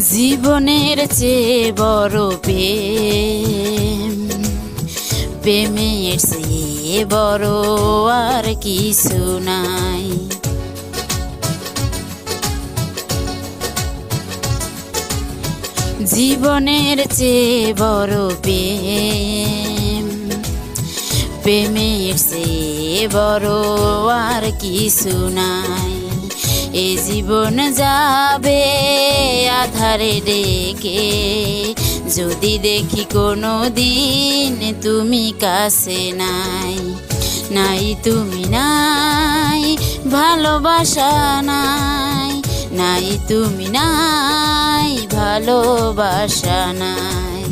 জীবনের চেয়ে বড় প্রেম। প্রেমের চেয়ে বড় আর কিছু নাই। জীবনের চেয়ে বড় প্রেম। প্রেমের চেয়ে বড় আর কিছু নাই। এ জীবন যাবে আধারে ডেকে, যদি দেখি কোনো দিন তুমি কাছে নাই নাই তুমি নাই, ভালোবাসা নাই নাই তুমি নাই, ভালোবাসা নাই,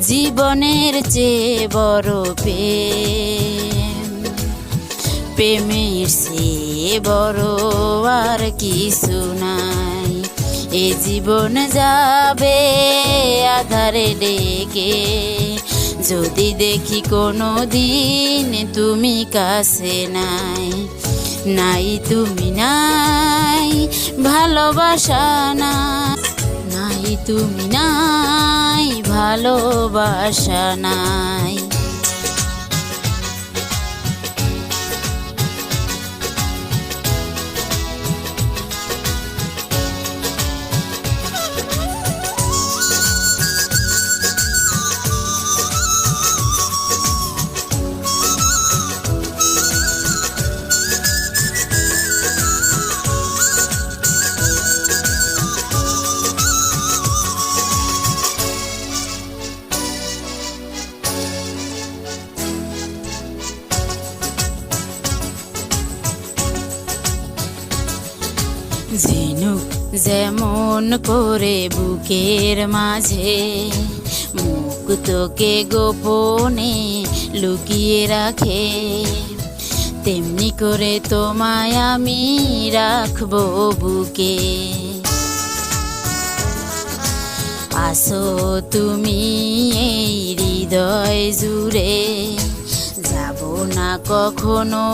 জীবনের চেয়ে বড় প্রেম। প্রেমের চেয়ে বড় আর কিছু নাই। এ জীবন যাবে আধারে ডেকে। যদি দেখি কোনো দিন তুমি কাছে নাই নাই তুমি নাই, ভালোবাসা না নাই তুমি নাই, ভালোবাসা নাই। যেমন করে বুকের মাঝে, মুখ তোকে গোপনে লুকিয়ে রাখে, তেমনি করে তোমায় আমি রাখব বুকে। আসো তুমি এই হৃদয় জুড়ে, যাব না কখনো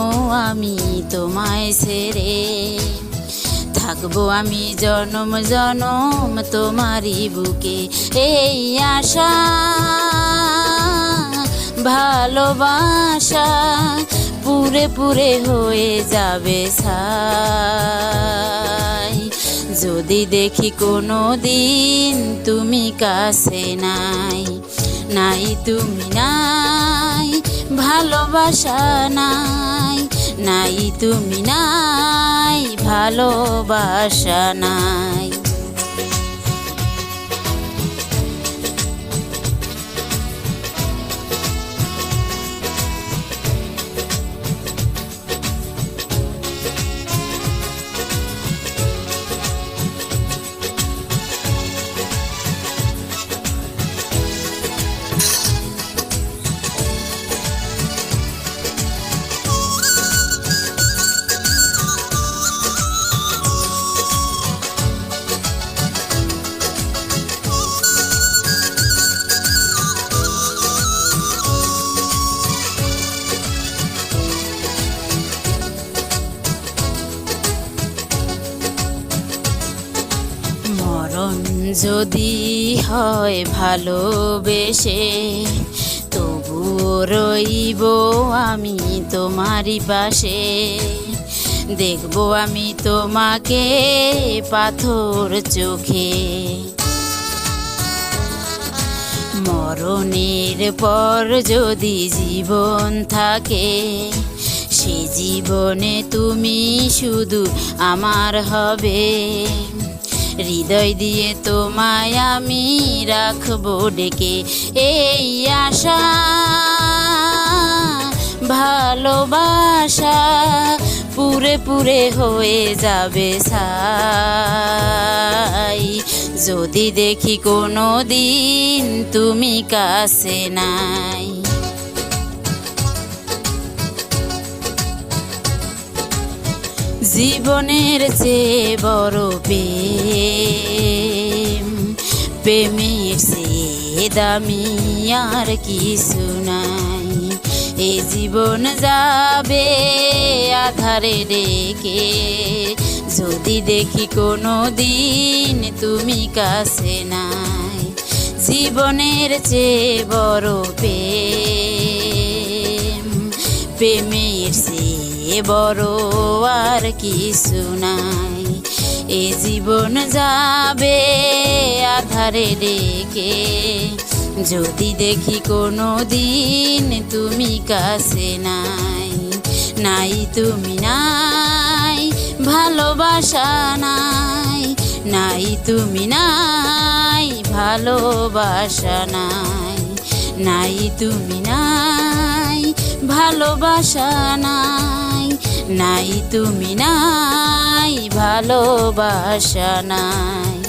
আমি তোমায় ছেড়ে। থাকব আমি জনম জনম তোমারই বুকে। এই আশা, ভালোবাসা পুরে পুরে হয়ে যাবে সাই যদি দেখি কোনো দিন তুমি কাছে নাই নাই তুমি নাই, ভালোবাসা নাই নাই তুমি নাই ভালোবাসা নাই। যদি হয় ভালোবেসে, তবু রইব আমি তোমারই পাশে। দেখব আমি তোমাকে পাথর চোখে। মরণের পর যদি জীবন থাকে, সে জীবনে তুমি শুধু আমার হবে। হৃদয় দিয়ে তোমায় আমি রাখব ডেকে, এই আশা, ভালোবাসা পুরে পুরে হয়ে যাবে সাই যদি দেখি কোনো দিন তুমি কাছে নাই। জীবনের চেয়ে বড় প্রেম প্রেমের চেয়ে দামি আর কিছু নাই। এ জীবন যাবে আধারে ডেকে। যদি দেখি কোনো দিন তুমি কাছে নাই, জীবনের চেয়ে বড় প্রেম। প্রেমের চেয়ে বড় আর কিছু নাই। এ জীবন যাবে আধারে ডেকে যদি দেখি কোনো দিন তুমি কাছে নাই নাই তুমি নাই, ভালোবাসা নাই নাই তুমি নাই, ভালোবাসা নাই নাই তুমি নাই, ভালোবাসা নাই নাই তুমি নাই। ভালোবাসা নাই।